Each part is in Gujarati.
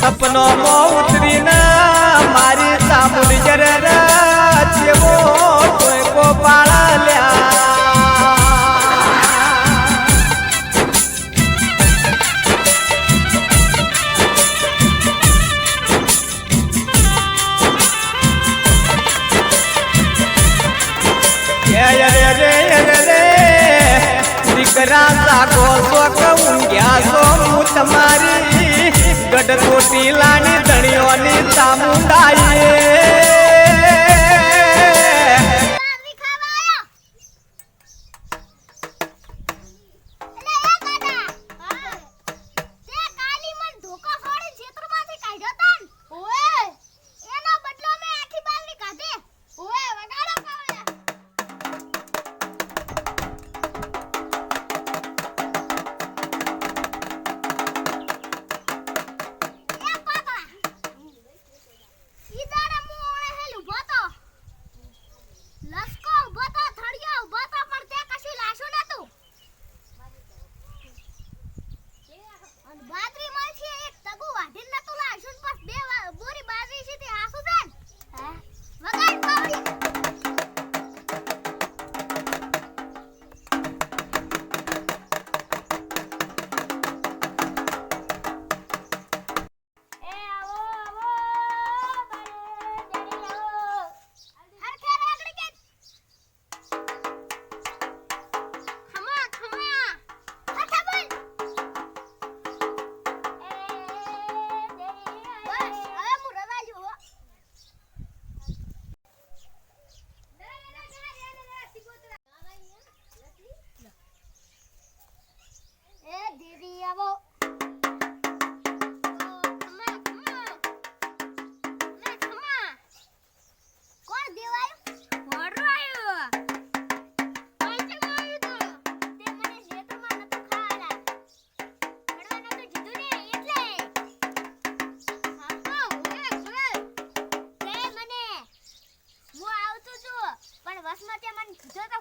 સપનો મો ઉતરીને મારી સામુલ જર જેવો ટોયકો પાળલ્યા દીકરા જાગો છો ઊંઘ્યા છો હું તમારી ગઢકોટી લાની ધણીઓની ચામુંડાઈએ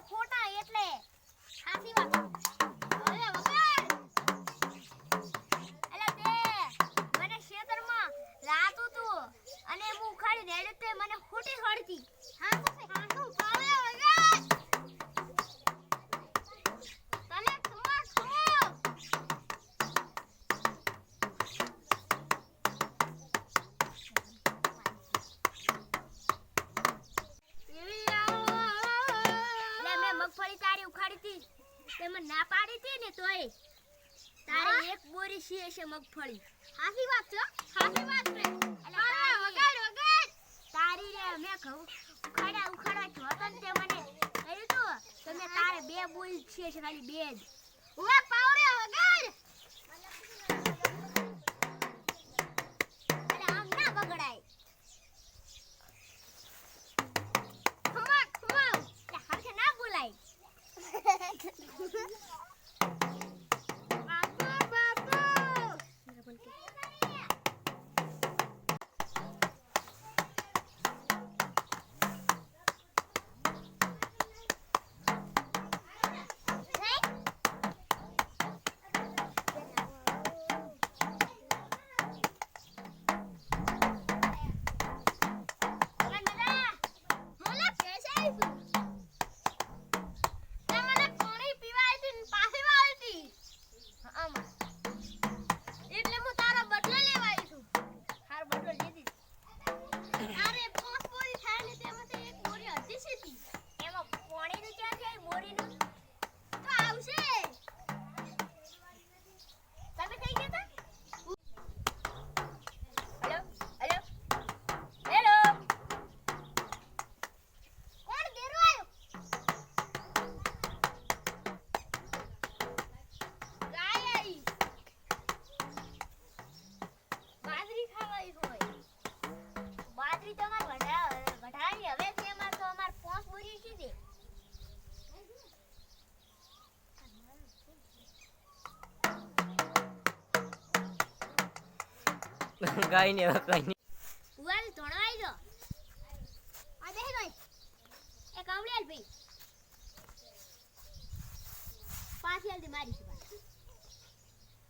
ખોટા એટલે. તે મને ક્ષેત્રમાં લાતું તું અને હું ઉખાડી રેડ્યું તે મને ખોટી હળતી. હા હા તો પાવે વગાડ તને ખમા ખમો એવી આવો લે મેં મગફળી તારી ઉખાડી હતી તે મને ના પાડી હતી ને તોય. તારે એક બોરી છે છે મગફળી. હાસી વાત છે હાસી વાત છે. વગાડ વગાડ. તારી રે મેં કહું ઉખાડા ઉખાડા જોતો ને તે મને કહ્યું તું. તમે તારે બે બોરી છે છે ખાલી બે જ. ઓએ પાવડે કઈ નહીં કઈ નહીં ઉવાલ ધોણવાઈ દો આ દે ભાઈ. એ કાવડી આલ ભાઈ. પાછી આલ મારી છે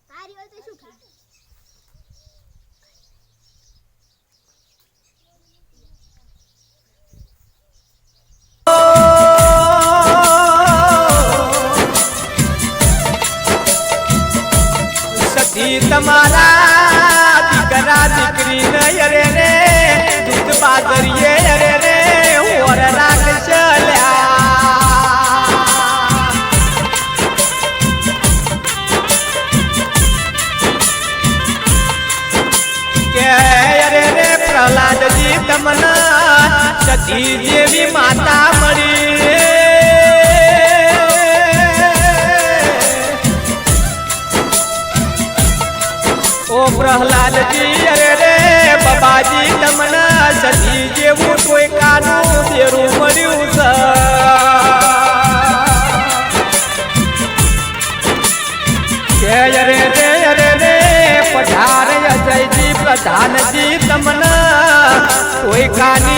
હારી હોય તો શું ખાય તમારા મને સતી જેવી માતા મળી. ઓ પ્રહલાદજી અરે રે બાબાજી તમને સતી જેવું American